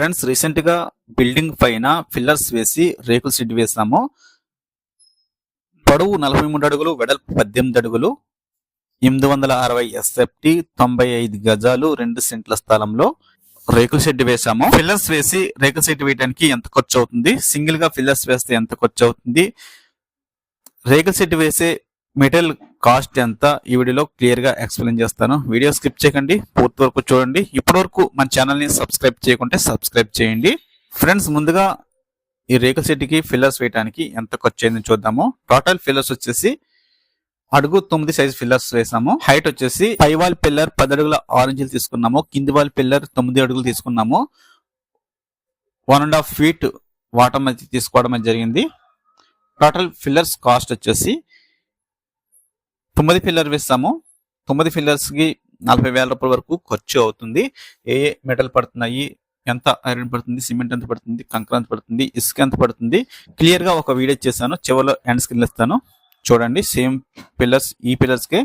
Friends రీసెంట్గా building పైన fillers వేసి రేకుల షెడ్ వేసాము. పొడవు నలభై మూడు అడుగులు వెడల్పు పద్దెనిమిది అడుగులు ఎనిమిది వందల అరవై ఎస్ఎఫ్టి తొంభై ఐదు గజాలు రెండు సెంట్ల స్థలంలో రేకుల షెడ్ వేసాము. ఫిల్లర్స్ వేసి రేకుల షెడ్ వేయడానికి ఎంత ఖర్చు అవుతుంది? సింగిల్గా ఫిల్లర్స్ వేస్తే ఎంత ఖర్చు అవుతుంది? రేకుల షెడ్ వేసే మెటీరియల్ కాస్ట్ ఎంత ఈ వీడియోలో క్లియర్గా ఎక్స్ప్లెయిన్ చేస్తాను. వీడియో స్కిప్ చేయకండి పూర్తి వరకు చూడండి. ఇప్పటి వరకు మన ఛానల్ని సబ్స్క్రైబ్ చేయకుంటే సబ్స్క్రైబ్ చేయండి. ఫ్రెండ్స్ ముందుగా ఈ రేకుల సెట్కి ఫిల్లర్స్ వేయడానికి ఎంత ఖర్చు అయింది చూద్దాము. టోటల్ ఫిల్లర్స్ వచ్చేసి అడుగు తొమ్మిది సైజ్ ఫిల్లర్స్ వేసాము. హైట్ వచ్చేసి పై వాల్ పిల్లర్ పది అడుగుల ఆరు ఇంచులు తీసుకున్నాము. కింది వాల్ పిల్లర్ తొమ్మిది అడుగులు తీసుకున్నాము. One and half feet water మధ్య తీసుకోవడం అనేది జరిగింది. టోటల్ ఫిల్లర్స్ కాస్ట్ వచ్చేసి తొమ్మిది ఫిల్లర్ వేస్తాము. తొమ్మిది ఫిల్లర్స్కి నలభై వేల రూపాయల వరకు ఖర్చు అవుతుంది. ఏ ఏ మెటల్ పడుతున్నాయి ఎంత ఐరన్ పడుతుంది సిమెంట్ ఎంత పడుతుంది కంకర ఎంత పడుతుంది ఇసుక ఎంత పడుతుంది క్లియర్గా ఒక వీడియో చేశాను. చివరిలో ఎండ్ స్క్రీన్ ఇస్తాను. చూడండి సేమ్ పిల్లర్స్ ఈ పిల్లర్స్కి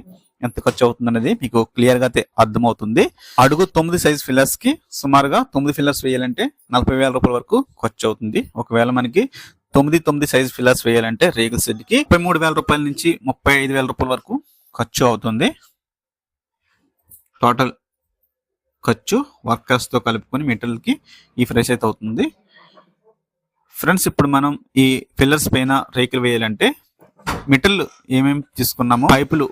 ఎంత ఖర్చు అవుతుంది అనేది మీకు క్లియర్గా అయితే అర్థమవుతుంది. అడుగు తొమ్మిది సైజ్ ఫిల్లర్స్కి సుమారుగా తొమ్మిది ఫిల్లర్స్ వేయాలంటే నలభై వేల రూపాయల వరకు ఖర్చు అవుతుంది. ఒకవేళ మనకి తొమ్మిది తొమ్మిది సైజ్ ఫిల్లర్స్ వేయాలంటే రేగుల షెడ్కి ముప్పై మూడు వేల రూపాయల నుంచి ముప్పై ఐదు వేల రూపాయల వరకు ఖర్చు అవుతుంది. టోటల్ ఖర్చు వర్కర్స్తో కలుపుకొని మెటీరియల్కి ఈ ఫ్రెష్ అయితే అవుతుంది. ఫ్రెండ్స్ ఇప్పుడు మనం ఈ పిల్లర్స్ పైన రేకులు వేయాలంటే మెటీరియల్ ఏమేమి తీసుకున్నామో పైపులు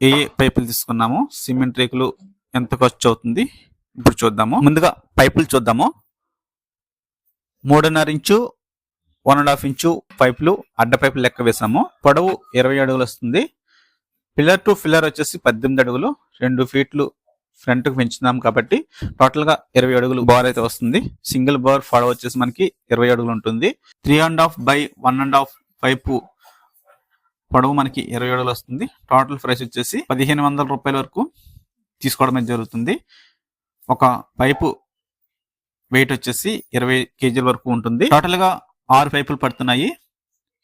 ఏ ఏ పైపులు తీసుకున్నామో సిమెంట్ రేకులు ఎంత ఖర్చు అవుతుంది ఇప్పుడు చూద్దాము. ముందుగా పైపులు చూద్దాము. మూడున్నర inch one and half inch పైపులు అడ్డ పైపులు లెక్క వేసాము. పొడవు ఇరవై అడుగులు వస్తుంది. పిల్లర్ టు పిల్లర్ వచ్చేసి పద్దెనిమిది అడుగులు. రెండు ఫీట్లు ఫ్రంట్కి పెంచుదాం కాబట్టి టోటల్గా ఇరవై అడుగులు బోర్ అయితే వస్తుంది. సింగిల్ బార్ పొడవు వచ్చేసి మనకి ఇరవై అడుగులు ఉంటుంది. Three and half by one and half pipe పొడవు మనకి ఇరవై అడుగులు వస్తుంది. టోటల్ ప్రైస్ వచ్చేసి పదిహేను వందల రూపాయల వరకు తీసుకోవడం జరుగుతుంది. ఒక పైపు వెయిట్ వచ్చేసి ఇరవై కేజీల వరకు ఉంటుంది. టోటల్గా ఆరు పైపులు పడుతున్నాయి.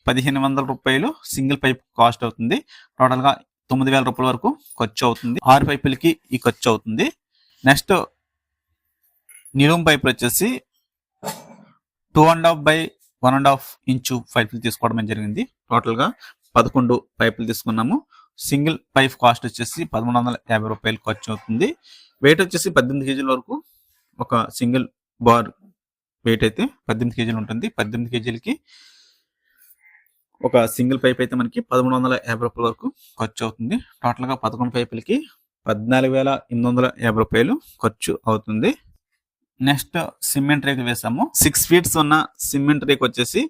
పదిహేను వందల రూపాయలు సింగిల్ పైప్ కాస్ట్ అవుతుంది. టోటల్గా తొమ్మిది వేల రూపాయల వరకు ఖర్చు అవుతుంది. ఆరు పైపులకి ఈ ఖర్చు అవుతుంది. నెక్స్ట్ నిలుం పైపులు వచ్చేసి two and half by one and half inch పైపులు తీసుకోవడం జరిగింది. టోటల్గా పదకొండు పైపులు తీసుకున్నాము. సింగిల్ పైప్ కాస్ట్ వచ్చేసి పదమూడు వందల యాభై రూపాయలు ఖర్చు అవుతుంది. వెయిట్ వచ్చేసి పద్దెనిమిది కేజీల వరకు ఒక సింగిల్ బార్ వెయిట్ అయితే పద్దెనిమిది కేజీలు ఉంటుంది. పద్దెనిమిది కేజీలకి ఒక సింగిల్ పైప్ అయితే మనకి పదమూడు వందల యాభై రూపాయల వరకు ఖర్చు అవుతుంది. టోటల్గా పదకొండు పైపులకి పద్నాలుగు వేల ఎనిమిది వందల యాభై రూపాయలు ఖర్చు అవుతుంది. నెక్స్ట్ సిమెంట్ రేకు వేసాము. సిక్స్ ఫీట్స్ ఉన్న సిమెంట్ రేక్ వచ్చేసి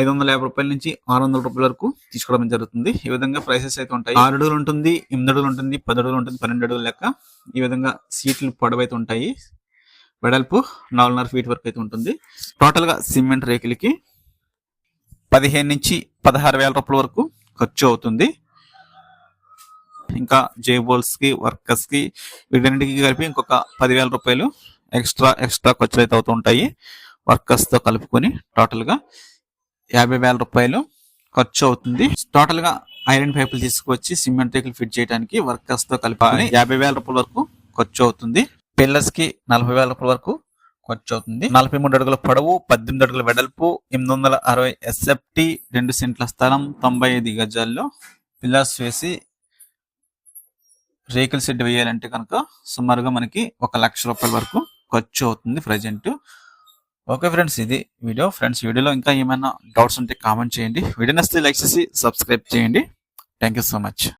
ఐదు వందల యాభై రూపాయల నుంచి ఆరు వందల రూపాయల వరకు తీసుకోవడం జరుగుతుంది. ఈ విధంగా ప్రైసెస్ అయితే ఉంటాయి. ఆరు అడుగులు ఉంటుంది ఎనిమిది అడుగులు ఉంటుంది పది అడుగులు ఉంటుంది పన్నెండు అడుగులు లెక్క. ఈ విధంగా సీట్లు పొడవైతే ఉంటాయి. వెడల్పు నాలుగున్నర ఫీట్ వరకు అయితే ఉంటుంది. టోటల్గా సిమెంట్ రేకులకి పదిహేను నుంచి పదహారు వేల రూపాయల వరకు ఖర్చు అవుతుంది. ఇంకా జేబోల్స్కి వర్కర్స్కి వీటన్నిటికి కలిపి ఇంకొక పదివేల రూపాయలు ఎక్స్ట్రా ఎక్స్ట్రా ఖర్చులు అయితే అవుతుంటాయి వర్కర్స్తో కలుపుకొని టోటల్గా యాభై వేల రూపాయలు ఖర్చు అవుతుంది. టోటల్గా ఐరన్ పైపులు తీసుకొచ్చి సిమెంట్ రేకులు ఫిట్ చేయడానికి వర్కర్స్తో కలిపి యాభై వేల రూపాయల వరకు ఖర్చు అవుతుంది. పిల్లర్స్కి నలభై వేల రూపాయల వరకు ఖర్చు అవుతుంది నలభై మూడు అడుగుల పొడవు పద్దెనిమిది అడుగుల వెడల్పు ఎనిమిది వందల అరవై ఎస్ఎఫ్టి రెండు సెంట్ల స్థలం తొంభై ఐదు గజాల్లో పిల్లర్స్ వేసి రేకుల షెడ్ వేయాలంటే కనుక సుమారుగా మనకి ఒక లక్ష రూపాయల వరకు ఖర్చు అవుతుంది ప్రజెంట్. ఓకే ఫ్రెండ్స్ ఇది వీడియో. ఫ్రెండ్స్ వీడియోలో ఇంకా ఏమైనా డౌట్స్ ఉంటే కామెంట్ చేయండి. వీడియో నచ్చితే లైక్ చేసి సబ్స్క్రైబ్ చేయండి. Thank you so much.